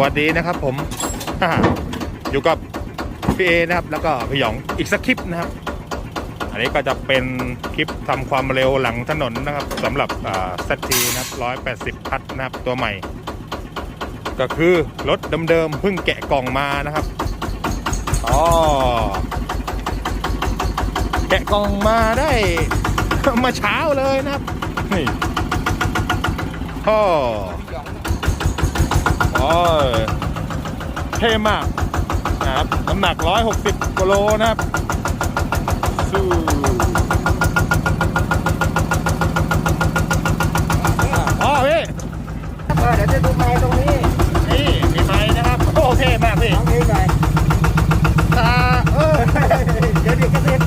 วัสดีนะครับผมอยู่กับพี่เอนะครับแล้วก็พี่หยองอีกสักคลิปนะครับ อันนี้ก็จะเป็นคลิปทำความเร็วหลังถนนนะครับสำหรับเซทีนะครับ180พัทนะครับตัวใหม่ ก็คือรถเดิมๆเพิ่งแกะกล่องมานะครับอ๋อแกะกล่องมาได้มาเช้าเลยนะครับนี่พ่อ โอ้ยเท่มากนะครับ น้ำหนัก 160กิโลนะครับสู้อ๋อพี่ เออเดี๋ยวจะดูไม้ตรงนี้ นี่มีไม้นะครับโอเคมากพี่ น้องนี้หน่อย ตาเออ เดี๋ยวดิกระซิบ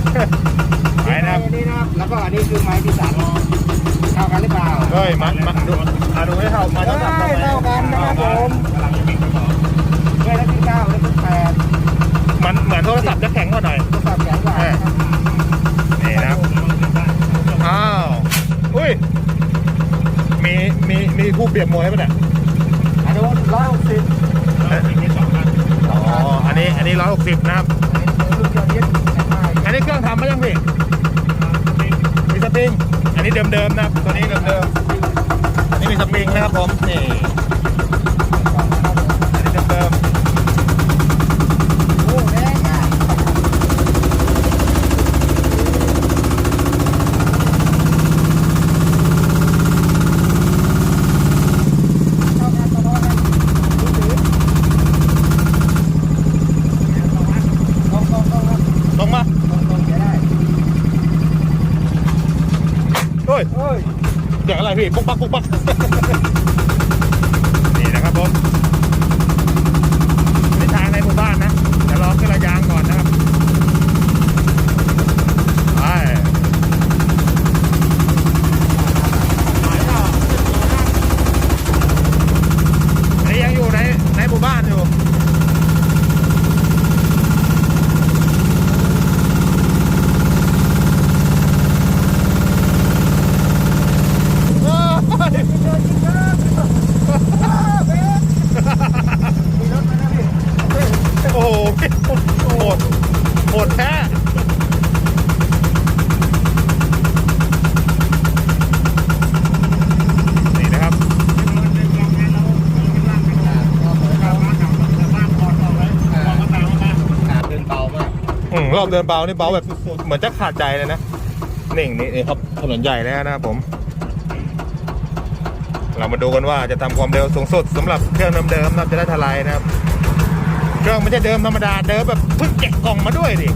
ไปนะครับ อันนี้นะครับ แล้วก็อันนี้คือไม้ที่สามเข้ากันหรือเปล่า เฮ้ยมันมันดูอะดูให้เท่า มาเอ้เท่ากันยเท่ากันนะครับผมเฮ้ยแล้วที่เก้าแล้วที่แปดมันเหมือนโทรศัพท์จะแข็งกว่าหน่อยทดสอบแข็งกว่านะครับนี่นะครับอ้าวอุ้ยมีมีมีผู้เปลี่ยนโหมดให้ป่ะเนี่ยอันนู้นร้อยหกสิบอ๋ออันนี้อันนี้ร้อยหกสิบนะครับลูกเดียวยึดแม่ไม้อันนี้เครื่องทำมายังพี่มีสปริงอันนี้เดิมๆนะครับตัวนี้เดิมๆอันนี้ มีสปริงนะครับผมนี่นี้เดิม โอ้แรงอะเท่ากันตลอดนะดูสิตรงตรงตรงครับ ๆตรงมา ตรงตรงจะได้ เฮ้ย เฮ้ย เสียงอะไรพี่ปุ๊กปักปุ๊กปักนี่นะครับผมเป็นทางในหมู่บ้านนะเดี๋ยวรอขึ้นระยางก่อนนะครับไปอันนี้ยังอยู่ในในหมู่บ้านอยู่ โอ้ย มีรถมาแล้วพี่ โอ้โหโหดโหดแท้นี่นะครับ เดินเบามาก อืม รอบเดินเบานี่เบาแบบเหมือนจะขาดใจเลยนะนี่นี่นี่ครับถนนใหญ่แล้วนะครับผม เรามาดูกันว่าจะทำความเร็วสูงสุดสำหรับเครื่องเดิมๆนะจะได้ทลายนะครับเครื่องไม่ใช่เดิมธรรมดาเดิมแบบเพิ่งแกะกล่องมาด้วยดิ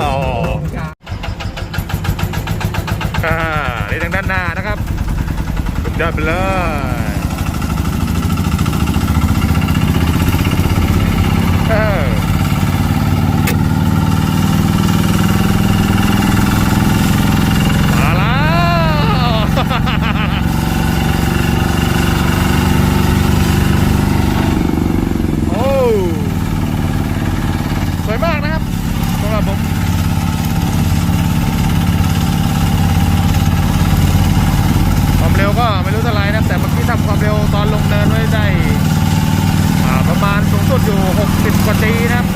อ๋ออ่านี่ทางด้านหน้านะครับสุดยอดไปเลยเออมาแล้ว โอ้สวยมากนะครับสำหรับผมค วก็ไม่รู้เท่าไรนะแต่เมื่อกี้ทำความเร็วตอนลงเนินไว้ได้ประมาณสูงสุดอยู่ 60 กว่าตีนะครับ